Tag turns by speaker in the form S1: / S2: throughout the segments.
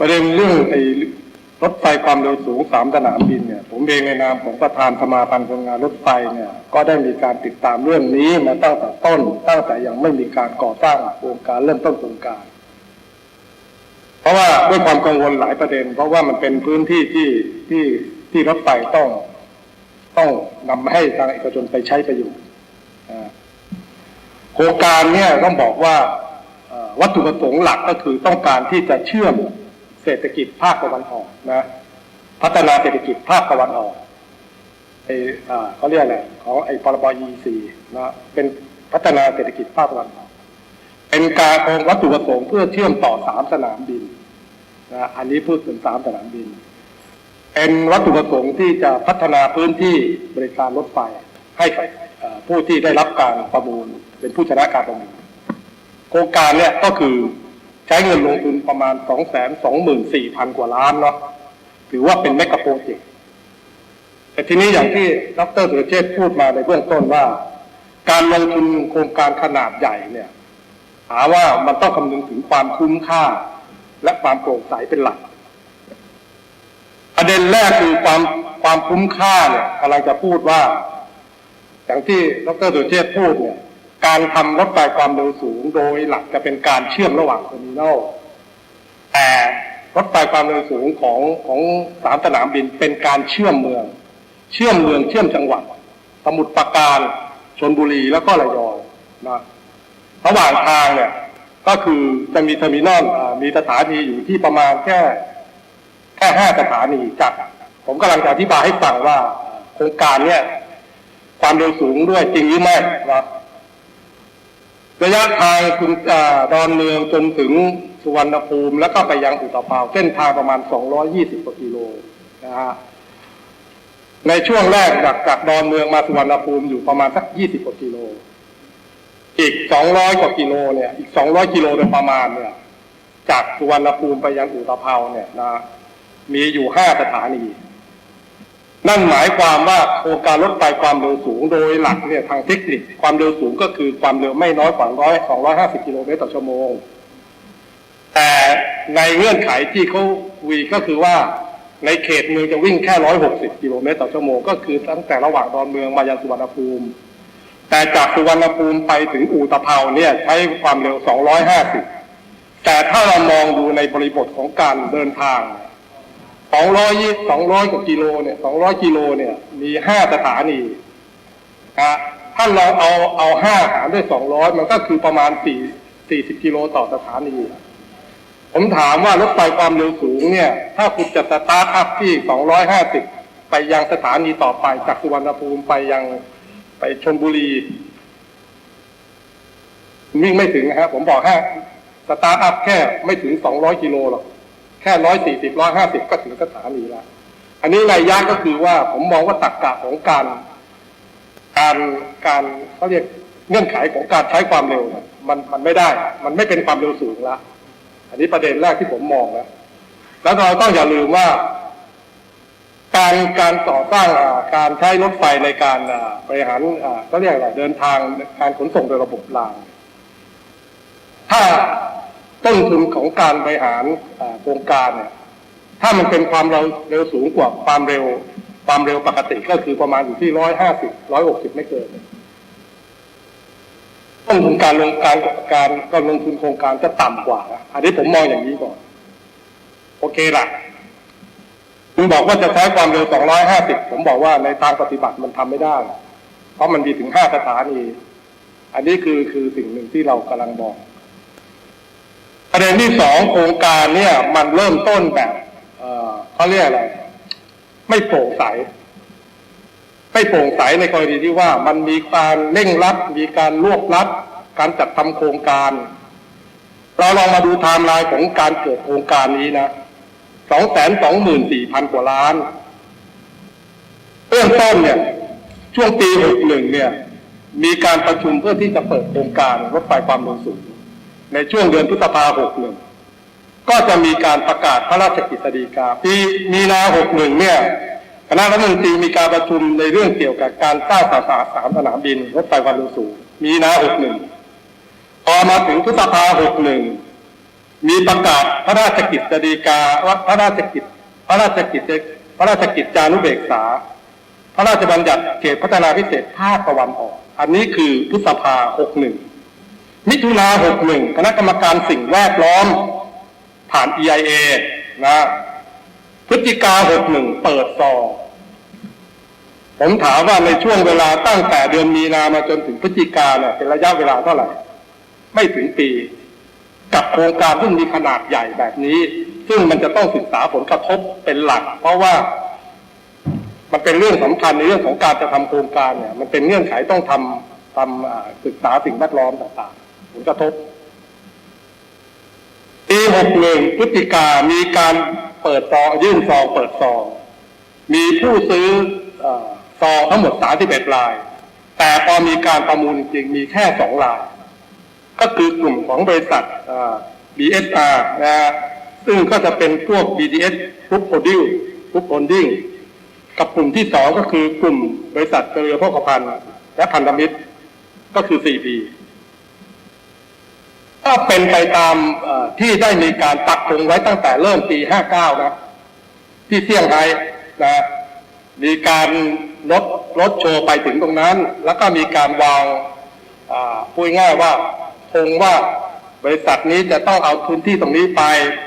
S1: ประเด็นเรื่องไอ้รถไฟความเร็วสูงสามสนามบินเนี่ยผมเองในนามของประธานสมาพันธ์คนงานรถไฟเนี่ยก็ได้มีการติดตามเรื่องนี้มาตั้งแต่ต้น ตั้งแต่ยังไม่มีการก่อสร้างโครงการเริ่มต้นโครงการ เพราะว่าด้วยความกังวลหลายประเด็น เพราะว่ามันเป็นพื้นที่ที่ที่ที่รถไฟต้องต้องนำให้ทางเอกชนไปใช้ประโยชน์โครงการเนี่ยต้องบอกว่าวัตถุประสงค์หลักก็คือต้องการที่จะเชื่อม เศรษฐกิจภาคตะวันออกนะพัฒนาเศรษฐกิจภาคตะวันออกไออ่าเขาเรียกอะไรของไอพรบ EC นะเป็นพัฒนาเศรษฐกิจภาคตะวันออกเป็นการของวัตถุประสงค์เพื่อเชื่อมต่อสามสนามบินนะอันนี้พูดถึงสามสนามบิน เป็นวัตถุประสงค์ที่จะพัฒนาพื้นที่บริการรถไฟให้กับผู้ที่ได้รับการประมูล เป็นผู้ชนะการประมูลโครงการเนี่ยก็คือ ช้เงินลงทุนประมาณ 2 2 4 0 0 0 กว่าล้านเนาะถือว่าเป็นเมกะโปรเจกต์แต่ทีนี้อย่างที่ดรสุรเชษพูดมาในเบื้องต้นว่า การลงทุนโครงการขนาดใหญ่เนี่ยหาว่ามันต้องคำนึงถึงความคุ้มค่า และความโปร่งใสเป็นหลัก ประเด็นแรกคือความความคุ้มค่าเนี่ยกำลังจะพูดว่า อย่างที่ดรสุเชษพูดเนี่ย การทำรถไฟความเร็วสูง โดยหลักจะเป็นการเชื่อมระหว่างเทอร์มินอลแต่รถไฟความเร็วสูงของของสามสนามบินเป็นการเชื่อมเมือง เชื่อมเมืองเชื่อมจังหวัด สมุทรปราการชนบุรีแล้วก็ระยองนะระหว่างทางเนี่ยก็คือจะมีเทอร์มินอลมีสถานีอยู่ที่ประมาณแค่แค่ห้าสถานีจากผมกำลังจะอธิบายให้ฟังว่าโครงการเนี่ยความเร็วสูงด้วยจริงหรือไม่นะ ระยะทางคุณอาดอนเมืองจนถึงสุวรรณภูมิ แล้วก็ไปยังอุตภเปาเส้นทางประมาณ 220กว่ากิโลนะฮะในช่วงแรกจากจากดอนเมืองมาสุวรรณภูมิอยู่ประมาณสัก 20กว่ากิโล อีก 200 กว่ากิโลเนี่ยอีก 200 กิโลโดยประมาณเนี่ย จากสุวรรณภูมิไปยังอุตภเปาเนี่ยนะมีอยู่ 5 สถานี นั่นหมายความว่าโครงการรถไฟความเร็วสูงโดยหลักเนี่ยทางเทคนิคความเร็วสูงก็คือความเร็วไม่น้อยกว่าร้อยสองร้อยห้าสิบกิโลเมตรต่อชั่วโมง แต่ในเงื่อนไขที่เขาวีก็คือว่าในเขตเมืองจะวิ่งแค่ร้อยหกสิบกิโลเมตรต่อชั่วโมงก็คือตั้งแต่ระหว่างดอนเมืองมายังสุวรรณภูมิ แต่จากสุวรรณภูมิไปถึงอู่ตะเภาเนี่ยใช้ความเร็วสองร้อยห้าสิบแต่ถ้าเรามองดูในบริบทของการเดินทาง สองร้อยยี่สองร้อยกว่ากิโลเนี่ยสองร้อยกิโลเนี่ย มีห้าสถานีนะถ้าเราเอาเอาห้าหารด้วยสองร้อยมันก็คือประมาณสี่สี่สิบกิโลต่อสถานี ผมถามว่ารถไฟความเร็วสูงเนี่ย ถ้าคุณจะสตาร์ทอัพที่สองร้อยห้าสิบไปยังสถานีต่อไปจากสุวรรณภูมิไปยังไปชนบุรี วิ่งไม่ถึงนะครับผมบอกให้สตาร์ทอัพแค่ไม่ถึงสองร้อยกิโลหรอก แค่ร้อยสี่สิบร้อยห้าสิบก็ถึงสถานีแล้วอันนี้ในยะก็คือว่าผมมองว่าตักกะของการ การการเขาเรียกเงื่อนไขของการใช้ความเร็ว มันมันไม่ได้ มันไม่เป็นความเร็วสูงละ อันนี้ประเด็นแรกที่ผมมองนะแล้วเราต้องอย่าลืมว่า การการต่อสร้างการใช้รถไฟในการบริหารอ่าก็เรียกอะไรเดินทางการขนส่งโดยระบบราง ถ้า ต้นทุนของการบริหารโครงการเนี่ยถ้ามันเป็นความเร็วเร็วสูงกว่าความเร็ว ความเร็วปกติก็คือประมาณอยู่ที่ร้อยห้าสิบร้อยหกสิบไม่เกินต้นทุนการลงการการการลงทุนโครงการจะต่ำกว่านะอันนี้ผมมองอย่างนี้ก่อน โอเคล่ะคุณบอกว่าจะใช้ความเร็ว250ผมบอกว่าในทางปฏิบัติมันทำไม่ได้ เพราะมันมีถึง5สถานี อันนี้คือคือสิ่งหนึ่งที่เรากำลังบอก ประเด็นที่สองโครงการเนี่ยมันเริ่มต้นแบบเขาเรียกอะไร ไม่โปร่งใส ไม่โปร่งใสในกรณีที่ว่ามันมีการเร่งรัดมีการรวบรัดการจัดทำโครงการ เราลองมาดูไทม์ไลน์ของการเกิดโครงการนี้นะสองแสนสองหมื่นสี่พันกว่าล้านเริ่มต้นเนี่ย ช่วงปีหกหนึ่งเนี่ย มีการประชุมเพื่อที่จะเปิดโครงการรถไฟความเร็วสูง ในช่วงเดือนพฤษภาหกหนึ่งก็จะมีการประกาศพระราชกฤษฎีกาปีมีนาหกหนึ่งเนี่ยคณะรัฐมนตรีมีการประชุมในเรื่องเกี่ยวกับการสร้างสาขาสามสนามบินรถไฟความเร็วสูงมีนาหกหนึ่งพอมาถึงพฤษภาหกหนึ่งมีประกาศพระราชกิจฎีกาว่าพระราชกิจพระราชกิจพระราชกิจจานุเบกษา พระราชบัญญัติเขตพัฒนาพิเศษภาคตะวันออก อันนี้คือพฤษภา61 มิถุนา61คณะกรรมการสิ่งแวดล้อม ผ่าน EIA นะพฤศจิกา61เปิดซองผมถามว่าในช่วงเวลาตั้งแต่เดือนมีนามาจนถึงพฤศจิกาเนี่ยเป็นระยะเวลาเท่าไหร่ ไม่ถึงปี กับโครงการซึ่มีขนาดใหญ่แบบนี้ ซึ่งมันจะต้องศึกษาผลกระทบเป็นหลัก เพราะว่า มันเป็นเรื่องสำคัญในเรื่องของการจะทำโครงการเนี่ย มันเป็นเงื่อนไขต้องทำทำศึกษาสิ่งแวดล้อมต่าง ผลกระทบ ปี61พฤศจิกามีการเปิดซองยื่นซองเปิดซอง มีผู้ซื้อซองทั้งหมด31ราย แต่พอมีการประมูลจริงมีแค่2ราย ก็คือกลุ่มของบริษัท BSR นะฮะซึ่งก็จะเป็นพวก BDS Group Holding Group Holding กับกลุ่มที่สองก็คือกลุ่มบริษัทเกลือโภคภัณฑ์และพันธมิตร ก็คือ 4P ก็เป็นไปตามที่ได้มีการปักธงไว้ตั้งแต่เริ่มปี 59 นะ ที่เซี่ยงไฮ้นะมีการลดลดโชว์ไปถึงตรงนั้น แล้วก็มีการวางพูดง่ายว่าธงว่าบริษัทนี้จะต้องเอาพื้นที่ตรงนี้ไป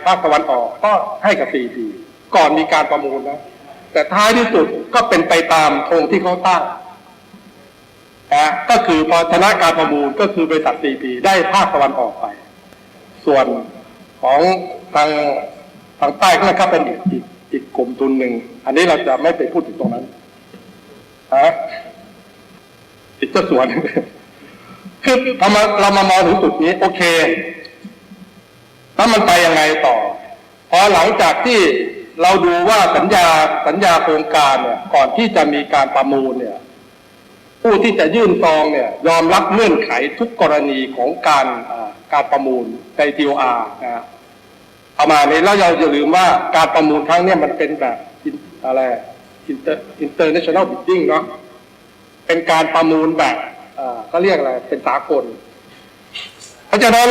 S1: ภาคตะวันออกก็ให้กับ 4P ก่อนมีการประมูลนะ แต่ท้ายที่สุดก็เป็นไปตามธงที่เขาตั้ง นะก็คือพอชนะการประมูลก็คือบริษัท CP ได้ภาคตะวันออกไป ส่วนของทางทางใต้ก็ก็เป็นอีกอีกอีกกลุ่มทุนหนึ่ง อันนี้เราจะไม่ไปพูดถึงตรงนั้นนะอีกเจ้าส่วนคือพอมาเรามามองถึงจุดนี้ โอเค แล้วมันไปยังไงต่อ พอหลังจากที่เราดูว่าสัญญาสัญญาโครงการเนี่ย ก่อนที่จะมีการประมูลเนี่ย ผู้ที่จะยื่นซองเนี่ยยอมรับเงื่อนไขทุกกรณีของการการประมูลใน TOR นะฮะเอามาในแล้วเราอย่าลืมว่าการประมูลครั้งนี้มันเป็นแบบอะไร inter international bidding เนาะเป็นการประมูลแบบเอ่อเขาเรียกอะไรเป็นสากล เพราะฉะนั้น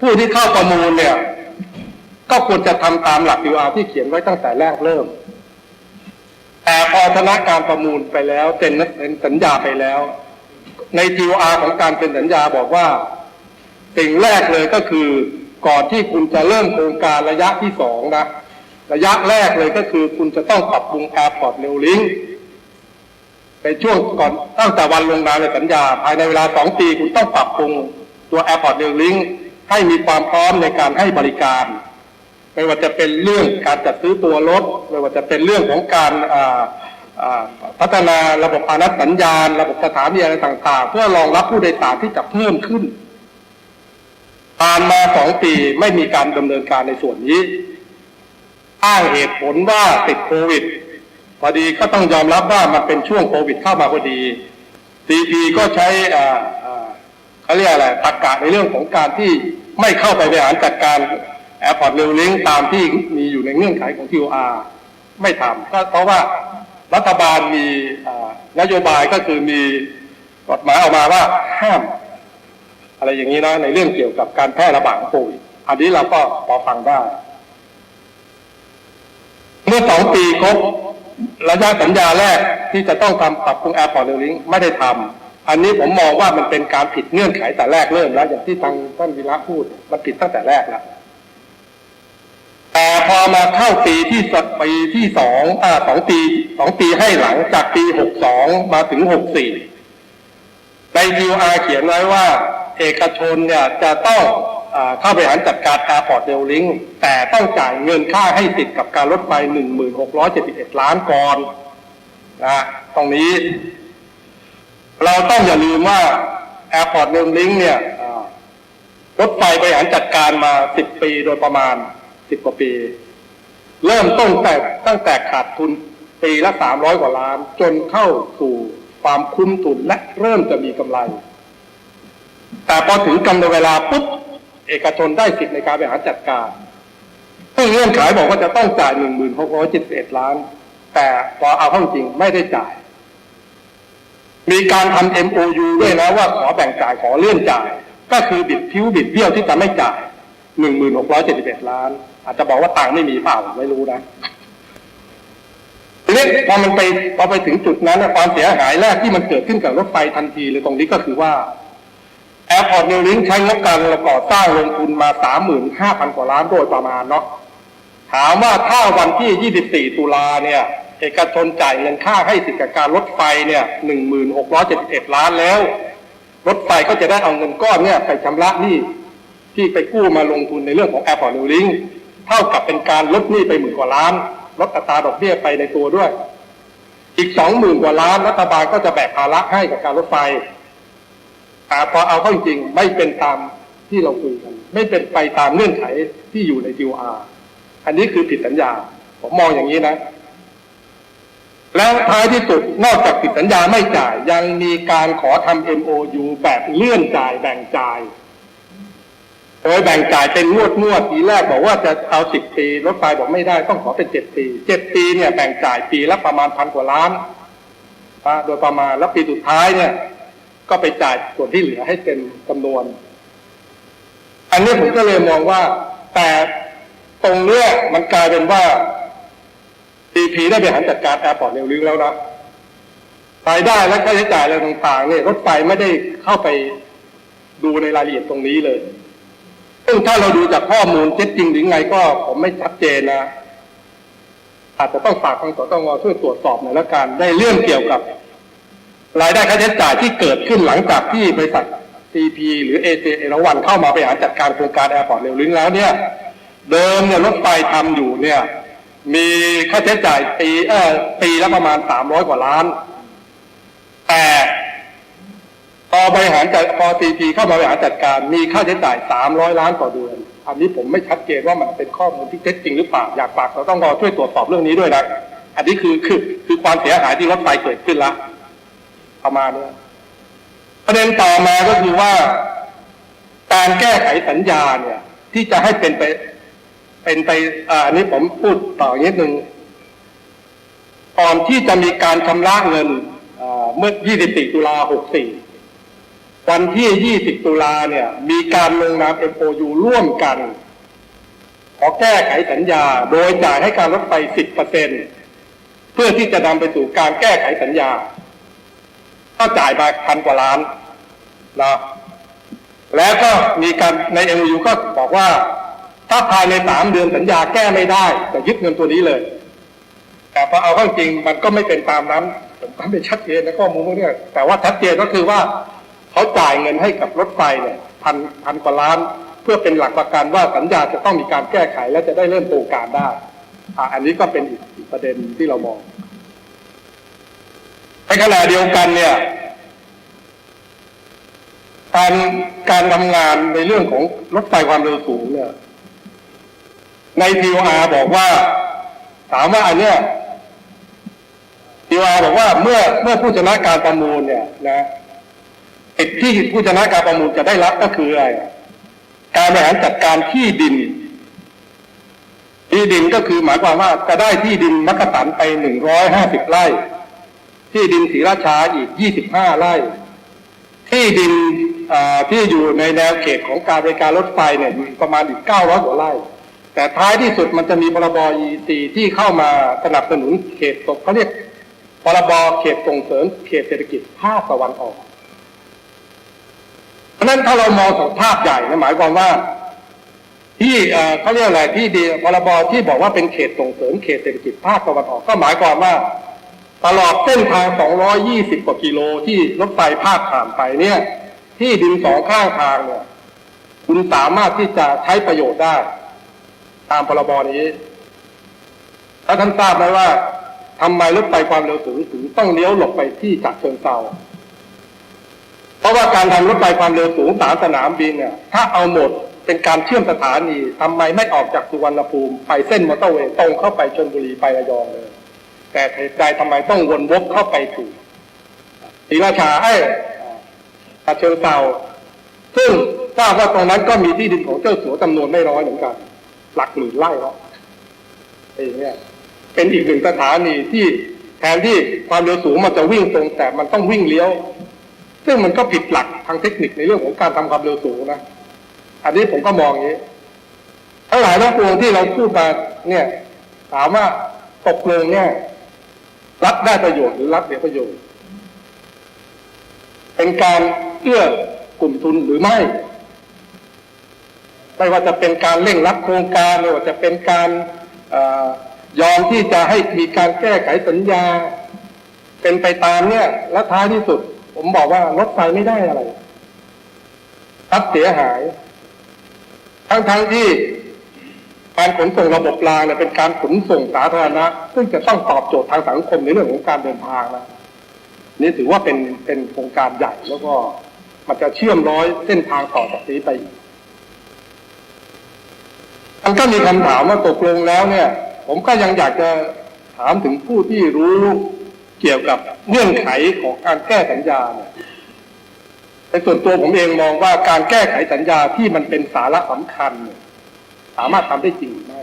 S1: ผู้ที่เข้าประมูลเนี่ย ก็ควรจะทำตามหลัก TOR ที่เขียนไว้ตั้งแต่แรกเริ่ม แต่พอชนะการประมูลไปแล้วเซ็นเซ็นสัญญาไปแล้ว ใน TOR ของการเซ็นสัญญาบอกว่าสิ่งแรกเลยก็คือ ก่อนที่คุณจะเริ่มโครงการระยะที่สองนะระยะแรกเลยก็คือคุณจะต้องปรับปรุง Airport Rail Link ในช่วงก่อนตั้งแต่วันลงนามในสัญญา ภายในเวลาสองปีคุณต้องปรับปรุงตัว Airport Rail Link ให้มีความพร้อมในการให้บริการ ไม่ว่าจะเป็นเรื่องการจัดซื้อตัวรถ ไม่ว่าจะเป็นเรื่องของการพัฒนาระบบอานัตสัญญาณ ระบบสถานีอะไรต่าง ๆ เพื่อรองรับผู้โดยสารที่จะเพิ่มขึ้นผ่านมาสองปีไม่มีการดำเนินการในส่วนนี้อ้างเหตุผลว่าติดโควิด พอดีก็ต้องยอมรับว่ามันเป็นช่วงโควิดเข้ามาพอดี CP ก็ใช้เขาเรียกอะไรตรรกะในเรื่องของการที่ไม่เข้าไปบริหารจัดการ Airport Rail Link ตามที่มีอยู่ในเงื่อนไขของ TOR ไม่ทำก็เพราะว่ารัฐบาลมีนโยบายก็คือมีกฎหมายออกมาว่าห้าม อะไรอย่างนี้นะในเรื่องเกี่ยวกับการแพร่ระบาดของโควิดอันนี้เราก็พอฟังได้ เมื่อสองปีครบระยะสัญญาแรกที่จะต้องทำปรับปรุงแอร์พอร์ตเรลิงไม่ได้ทำอันนี้ผมมองว่ามันเป็นการผิดเงื่อนไขแต่แรกเริ่มแล้ว อย่างที่ทางท่านวิระพูด มันผิดตั้งแต่แรกแล้ว แต่พอมาเข้าปีที่สปีที่สองอ่าสองปีสองปีให้หลังจากปีหกสองมาถึงหกสี่ใน TOR เขียนไว้ว่า เอกชนเนี่ยจะต้องอเข้าบริหารจัดการ Airport Rail Link แต่ต้องจ่ายเงินค่าให้สิทธิ์กับการรถไฟ1671 ล้านก่อนนะตรงนี้ เราต้องอย่าลืมว่า Airport Rail Link เนี่ยรถไฟบริหารจัดการมา 10 ปีโดยประมาณ 10กว่าปี เริ่มต้นแต่ตั้งแต่ขาดทุนปีละ300กว่าล้าน จนเข้าสู่ความคุ้มทุนและเริ่มจะมีกำไร แต่พอถึงกำหนดเวลาปุ๊บเอกชนได้สิทธิ์ในการบริหารจัดการซึ่งเงื่อนไขบอกว่าจะต้องจ่าย1671ล้าน แต่พอเอาเข้าจริงไม่ได้จ่าย มีการทำ MOU ด้วยนะว่าขอแบ่งจ่ายขอเลื่อนจ่าย ก็คือบิดพิ้วบิดเบี้ยวที่จะไม่จ่ายหนึ่งหมื่นหกร้อยเจ็ดสิบเอ็ดล้าน อาจจะบอกว่าตังไม่มีเปล่าไม่รู้นะทีนี้พอมันไปพอไปถึงจุดนั้นความเสียหายแรกที่มันเกิดขึ้นกับรถไฟทันทีเลยตรงนี้ก็คือว่าแอร์พอร์ตนิวลิงใช้งบการก่อสร้างลงทุนมาสามหมื่นห้าพันกว่าล้านโดยประมาณเนาะถามว่าถ้าวันที่24ตุลาเนี่ย เอกชนจ่ายเงินค่าให้สิทธิการรถไฟเนี่ย1671ล้านแล้ว รถไฟก็จะได้เอาเงินก้อนเนี่ยไปชำระหนี้ที่ไปกู้มาลงทุนในเรื่องของ Airport New Link เเท่ากับเป็นการลดหนี้ไปหมื่นกว่าล้านลดอัตราดอกเบี้ยไปในตัวด้วย อีกสองหมื่นกว่าล้านรัฐบาลก็จะแบกภาระให้กับการรถไฟแต่พอเอาเข้าจริงๆไม่เป็นตามที่เราคุยกัน ไม่เป็นไปตามเงื่อนไขที่อยู่ใน TOR อันนี้คือผิดสัญญา ผมมองอย่างนี้นะ แล้วท้ายที่สุดนอกจากผิดสัญญาไม่จ่าย ยังมีการขอทำ MOU แบบเลื่อนจ่ายแบ่งจ่าย โดยแบ่งจ่ายเป็นงวดงวดปีแรกบอกว่าจะเอาสิบปีรถไฟบอกไม่ได้ต้องขอเป็นเจ็ดปีเจ็ดปีเนี่ยแบ่งจ่ายปีละประมาณพันกว่าล้านนะโดยประมาณแล้วปีสุดท้ายเนี่ย ก็ไปจ่ายส่วนที่เหลือให้เป็นจำนวน อันนี้ผมก็เลยมองว่า แต่ตรงเนี้ยมันกลายเป็นว่า CP ได้บริหารจัดการแอร์พอร์ตเร็วลึกแล้วนะรายได้และค่าใช้จ่ายอะไรต่างๆเนี่ยรถไฟไม่ได้เข้าไปดูในรายละเอียดตรงนี้เลย ซึ่งถ้าเราดูจากข้อมูลเท็จจริงหรือไงก็ผมไม่ชัดเจนนะ อาจจะต้องฝากทางสตงช่วยตรวจสอบหน่อยละกันได้เรื่องเกี่ยวกับ รายได้ค่าใช้จ่ายที่เกิดขึ้นหลังจากที่บริษัท CP หรือ AJ เอราวันเข้ามาบริหารจัดการโครงการแอร์พอร์ตเร็วลิ้นแล้วเนี่ย เดิมเนี่ยรถไฟทำอยู่เนี่ย มีค่าใช้จ่ายปีเอ่อปีละประมาณสามร้อยกว่าล้าน แต่ พอบริหารจัดพอ CP เข้ามาบริหารจัดการมีค่าใช้จ่ายสามร้อยล้านต่อเดือน อันนี้ผมไม่ชัดเจนว่ามันเป็นข้อมูลที่เท็จจริงหรือเปล่าอยากฝากเราต้องรอช่วยตรวจสอบเรื่องนี้ด้วยนะอันนี้คือคือคือความเสียหายที่รถไฟเกิดขึ้นละประมาณนี้ประเด็นต่อมาก็คือว่า การแก้ไขสัญญาเนี่ย ที่จะให้เป็นไป เป็นไปอ่าอันนี้ผมพูดต่ออีกนิดนึงก่อนที่จะมีการชำระเงินเมื่อ 24 ตุลา 64 วันที่ 20 ตุลาเนี่ย มีการลงนาม MOU ร่วมกัน ขอแก้ไขสัญญา โดยจ่ายให้การรถไฟ 10%เพื่อที่จะนำไปสู่การแก้ไขสัญญา ก็จ่ายมาพันกว่าล้านนะแล้วก็มีการใน MOU ก็บอกว่า ถ้าภายในสามเดือนสัญญาแก้ไม่ได้จะยึดเงินตัวนี้เลย แต่พอเอาเข้าจริงมันก็ไม่เป็นตามนั้นผมก็ไม่ชัดเจนนะข้อมูลพวกเนี้ยแต่ว่าชัดเจนก็คือว่า เขาจ่ายเงินให้กับรถไฟเนี่ยพันพันกว่าล้าน เพื่อเป็นหลักประกันว่าสัญญาจะต้องมีการแก้ไขและจะได้เริ่มโครงการได้อ่าอันนี้ก็เป็นอีกประเด็นที่เรามองในขณะเดียวกันเนี่ยการการทำงานในเรื่องของรถไฟความเร็วสูงเนี่ย ใน TOR บอกว่า ถามว่าอันเนี้ย TOR บอกว่าเมื่อเมื่อผู้ชนะการประมูลเนี่ยนะ สิทธิที่ผู้ชนะการประมูลจะได้รับก็คืออะไร การบริหารจัดการที่ดิน ที่ดินก็คือหมายความว่าจะได้ที่ดินมักกะสันไปหนึ่งร้อยห้าสิบไร่ ที่ดินศรีราชาอีก25ไร่ ที่ดินที่อยู่ในแนวเขตของการบริการรถไฟเนี่ยอยู่ประมาณอีก900กว่าไร่ แต่ท้ายที่สุดมันจะมีพรบ EC ที่เข้ามาสนับสนุนเขตตกเขาเรียกพรบเขตส่งเสริมเขตเศรษฐกิจภาคตะวันออก ราะนั้นถ้าเรามองสภาพใหญ่นะหมายความว่า ที่เขาเรียกอะไรที่ดีพรบที่บอกว่าเป็นเขตส่งเสริมเขตเศรษฐกิจภาคตะวันออกก็หมายความว่า ตลอดเส้นทาง 220 กว่ากิโลที่รถไฟพาดผ่านไปเนี่ย ที่ดินสองข้างทางเนี่ย คุณสามารถที่จะใช้ประโยชน์ได้ ตามพรบนี้แล้วท่านทราบไหมว่าทำไมรถไฟความเร็วสูงถึงต้องเลี้ยวหลบไปที่จักรเชิงเซา เพราะว่าการทำรถไฟความเร็วสูงสามสนามบินเนี่ยถ้าเอาหมดเป็นการเชื่อมสถานีทำไมไม่ออกจากสุวรรณภูมิไปเส้นมอเตอร์เวย์ตรงเข้าไปชลบุรีไประยองเลย แต่เหตุใดทำไมต้องวนวกเข้าไปถูกศรีราชาไอ้อาเชิงเซาซึ่งทราบว่าตรงนั้นก็มีที่ดินของเจ้าสัวจำนวนไม่น้อยเหมือนกัน หลักหมื่นไร่แล้วไอ้เนี่ยเป็นอีกหนึ่งสถานีที่แทนที่ความเร็วสูงมันจะวิ่งตรงแต่มันต้องวิ่งเลี้ยว ซึ่งมันก็ผิดหลักทางเทคนิคในเรื่องของการทำความเร็วสูงนะ อันนี้ผมก็มองอย่างนี้ ทั้งหลายทั้งปวงที่เราพูดมาเนี่ย ถามว่าตกลงเนี่ย รัฐได้ประโยชน์หรือรัฐเสียประโยชน์ เป็นการเอื้อกลุ่มทุนหรือไม่ ไม่ว่าจะเป็นการเร่งรัดโครงการไม่ว่าจะเป็นการอยอมที่จะให้มีการแก้ไขสัญญา เป็นไปตามเนี่ย และท้ายที่สุด ผมบอกว่ารถไฟไม่ได้อะไรรัฐเสียหาย ทั้งๆที่การขนส่งระบบรางเนี่ยเป็นการขนส่งสาธารณะ ซึ่งจะต้องตอบโจทย์ทางสังคมในเรื่องของการเดินทางนะนี่ถือว่าเป็นเป็นโครงการใหญ่แล้วก็มันจะเชื่อมร้อยเส้นทางต่อจากนี้ไปอีกมันก็มีคำถามว่าตกลงแล้วเนี่ย ผมก็ยังอยากจะถามถึงผู้ที่รู้ เกี่ยวกับเงื่อนไขของการแก้สัญญาเนี่ยในส่วนตัวผมเองมองว่าการแก้ไขสัญญาที่มันเป็นสาระสำคัญเนี่ยสามารถทำได้จริงหรือไม่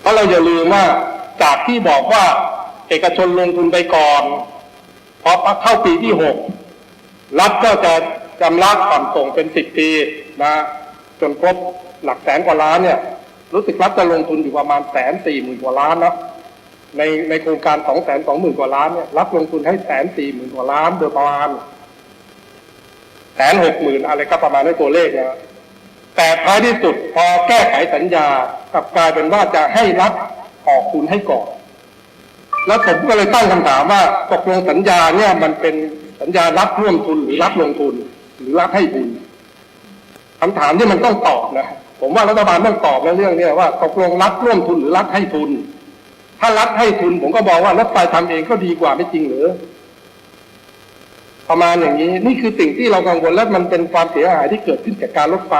S1: เพราะเราอย่าลืมว่าจากที่บอกว่า เอกชนลงทุนไปก่อนพอเข้าปีที่หกรัฐก็จะจำระผ่อนส่งเป็นสิบปีนะจนครบหลักแสนกว่าล้านเนี่ย รู้สึกรัฐจะลงทุนอยู่ประมาณแสนสี่หมื่นกว่าล้านนะ ในในโครงการสองแสนสองหมื่นกว่าล้านเนี่ยรัฐลงทุนให้แสนสี่หมื่นกว่าล้านโดยประมาณแสนหกหมื่นอะไรก็ประมาณในตัวเลขนะแต่ท้ายที่สุดพอแก้ไขสัญญากลับกลายเป็นว่าจะให้รัฐออกทุนให้ก่อน แล้วผมก็เลยตั้งคำถามว่าตกลงสัญญาเนี่ยมันเป็นสัญญารับร่วมทุนหรือรับลงทุน หรือรับให้ทุนคำถามที่มันต้องตอบนะผมว่ารัฐบาลต้องตอบในเรื่องเนี้ว่าตกลงรับร่วมทุนหรือรับให้ทุน ถ้ารับให้ทุนผมก็บอกว่ารถไฟทำเองก็ดีกว่าไม่จริงหรือประมาณอย่างนี้ นี่คือสิ่งที่เรากังวลและมันเป็นความเสียหายที่เกิดขึ้นจากการรถไฟ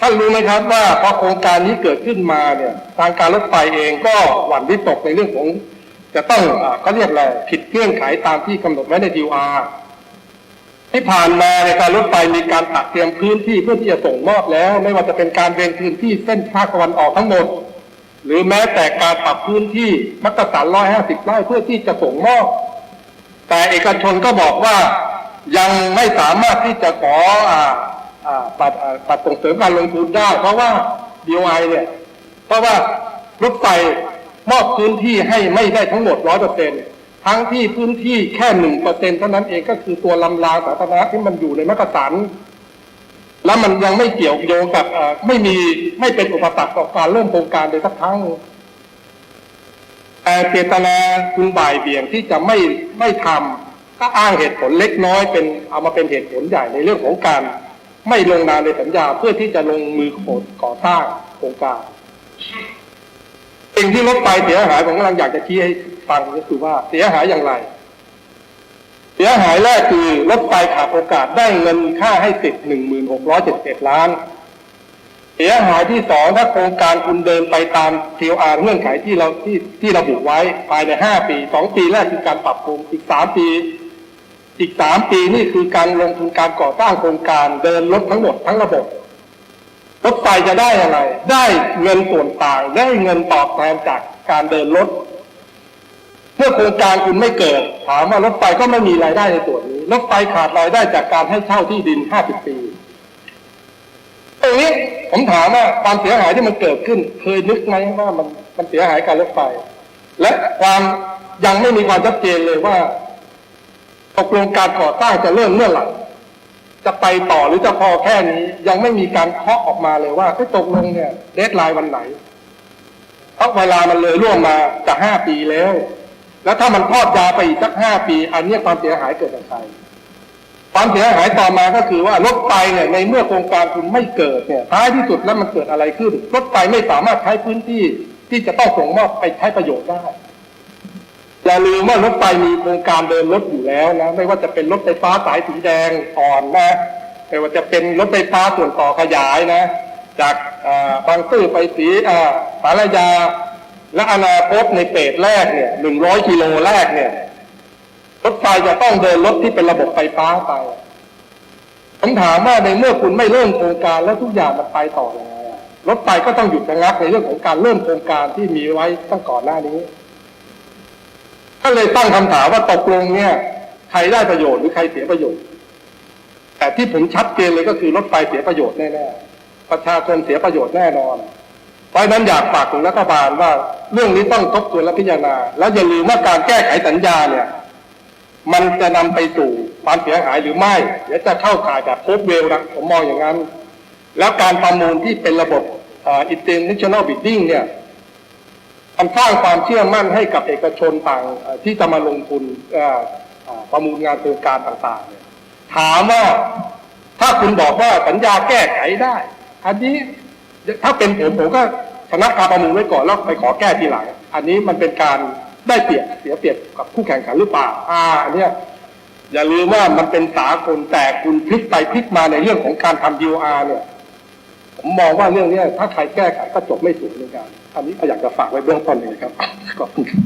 S1: ท่านรู้ไหมครับว่าพอโครงการนี้เกิดขึ้นมาเนี่ย ทางการรถไฟเองก็หวั่นวิตกในเรื่องของ จะต้องอาก็เรียกอะไรผิดเงื่อนไขตามที่กำหนดไว้ในดีอาที่ผ่านมาในการรถไฟมีการตัดเตรียมพื้นที่เพื่อที่จะส่งมอบแล้ว ไม่ว่าจะเป็นการเวนพื้นที่เส้นภาคตะวันออกทั้งหมด หรือแม้แต่การปรับพื้นที่มักกะสันร้อยห้าสิบไร่เพื่อที่จะส่งมอบแต่เอกชนก็บอกว่ายังไม่สามารถที่จะขออ่าอ่าปัดอ่าปัดส่งเสริมการลงทุนได้ เพราะว่า DOI เนี่ย เพราะว่ารถไฟมอบพื้นที่ให้ไม่ได้ทั้งหมดร้อยเปอร์เซ็นทั้งที่พื้นที่แค่หนึ่งเปอร์เซ็นเท่านั้นเองก็คือตัวลำรางสาธารณะที่มันอยู่ในมักกะสัน แล้วมันยังไม่เกี่ยวโยงกับไม่มีไม่เป็นอุปสรรคต่อการเริ่มโครงการเลยสักครั้งแต่เจตนาคุณบ่ายเบี่ยงที่จะไม่ไม่ทำก็อ้างเหตุผลเล็กน้อยเป็นเอามาเป็นเหตุผลใหญ่ในเรื่องของการ ไม่ลงนามในสัญญาเพื่อที่จะลงมือก่อสร้างโครงการสิ่งที่รถไฟเสียหายผมกำลังอยากจะชี้ให้ฟังก็คือว่าเสียหายอย่างไร เสียหายแรกคือรถไฟขาดโอกาสได้เงินค่าให้สิทธิ์หนึ่งหมื่นหกร้อยเจ็ดสิบเอ็ดล้าน เสียหายที่สองถ้าโครงการคุณเดินไปตาม TOR เงื่อนไขที่เราที่ที่ระบุไว้ภายในห้าปีสองปีแรกคือการปรับปรุงอีกสามปี อีกสามปีนี่คือการลงทุนการก่อสร้างโครงการเดินรถทั้งหมดทั้งระบบรถไฟจะได้อะไร ได้เงินส่วนต่าง ได้เงินตอบแทนจากการเดินรถ เมื่อโครงการคุณไม่เกิด ถามว่ารถไฟก็ไม่มีรายได้ในส่วนนี้ รถไฟขาดรายได้จากการให้เช่าที่ดิน 50 ปีตรงนี้ผมถามว่าความเสียหายที่มันเกิดขึ้น เคยนึกไหมว่ามันมันเสียหายการรถไฟ และความยังไม่มีความชัดเจนเลยว่าตกลงการก่อสร้างจะเริ่มเมื่อไหร่จะไปต่อหรือจะพอแค่นี้ ยังไม่มีการเคาะออกมาเลยว่าตกลงเนี่ยเดทไลน์วันไหนเพราะเวลามันเลยล่วงมาจะห้าปีแล้ว แล้วถ้ามันทอดยาไปอีกสักห้าปี อันนี้ความเสียหายเกิดจากใครความเสียหายต่อมาก็คือว่ารถไฟเนี่ยในเมื่อโครงการคุณไม่เกิดเนี่ยท้ายที่สุดแล้วมันเกิดอะไรขึ้น รถไฟไม่สามารถใช้พื้นที่ที่จะต้องส่งมอบไปใช้ประโยชน์ได้อย่าลืมว่ารถไฟมีโครงการเดินรถอยู่แล้วนะไม่ว่าจะเป็นรถไฟฟ้าสายสีแดงอ่อนนะไม่ว่าจะเป็นรถไฟฟ้าส่วนต่อขยายนะ จากบางซื่อไปสีอ่าสารยา และอนาคตในเฟสแรกเนี่ยหนึ่งร้อยกิโลแรกเนี่ยรถไฟจะต้องเดินรถที่เป็นระบบไฟฟ้าไปผมถามว่าในเมื่อคุณไม่เริ่มโครงการแล้วทุกอย่างมันไปต่อยังไงรถไฟก็ต้องหยุดระงับในเรื่องของการเริ่มโครงการที่มีไว้ตั้งก่อนหน้านี้ ก็เลยตั้งคำถามว่าตกลงเนี่ย ใครได้ประโยชน์หรือใครเสียประโยชน์ แต่ที่ผมชัดเจนเลยก็คือรถไฟเสียประโยชน์แน่ๆประชาชนเสียประโยชน์แน่นอน เพราะนั้นอยากฝากถึงรัฐบาลว่าเรื่องนี้ต้องทบทวนและพิจารณา แล้วอย่าลืมว่าการแก้ไขสัญญาเนี่ย มันจะนำไปสู่ความเสียหายหรือไม่เดี๋ยวจะเข้าข่ายแบบโคบเวลนะผมมองอย่างนั้น แล้วการประมูลที่เป็นระบบอินเตอร์เนชั่นแนลบิดดิ้งเนี่ยมันสร้างความเชื่อมั่นให้กับเอกชนต่างที่จะมาลงทุนประมูลงานโครงการต่างๆถามว่าถ้าคุณบอกว่าสัญญาแก้ไขได้ อันนี้ ถ้าเป็นผมผมก็ชนะการประมูลไว้ก่อนแล้วไปขอแก้ทีหลัง อันนี้มันเป็นการได้เปรียบเสียเปรียบกับคู่แข่งขันหรือเปล่า อ่าอันเนี้ยอย่าลืมว่ามันเป็นสากลแต่คุณพลิกไปพลิกมาในเรื่องของการทำ DOR เนี่ย ผมมองว่าเรื่องนี้ถ้าใครแก้ไขก็จบไม่สวยเหมือนกันอันนี้ก็อยากจะฝากไว้เบื้องต้นเลยครับขอบคุณครับ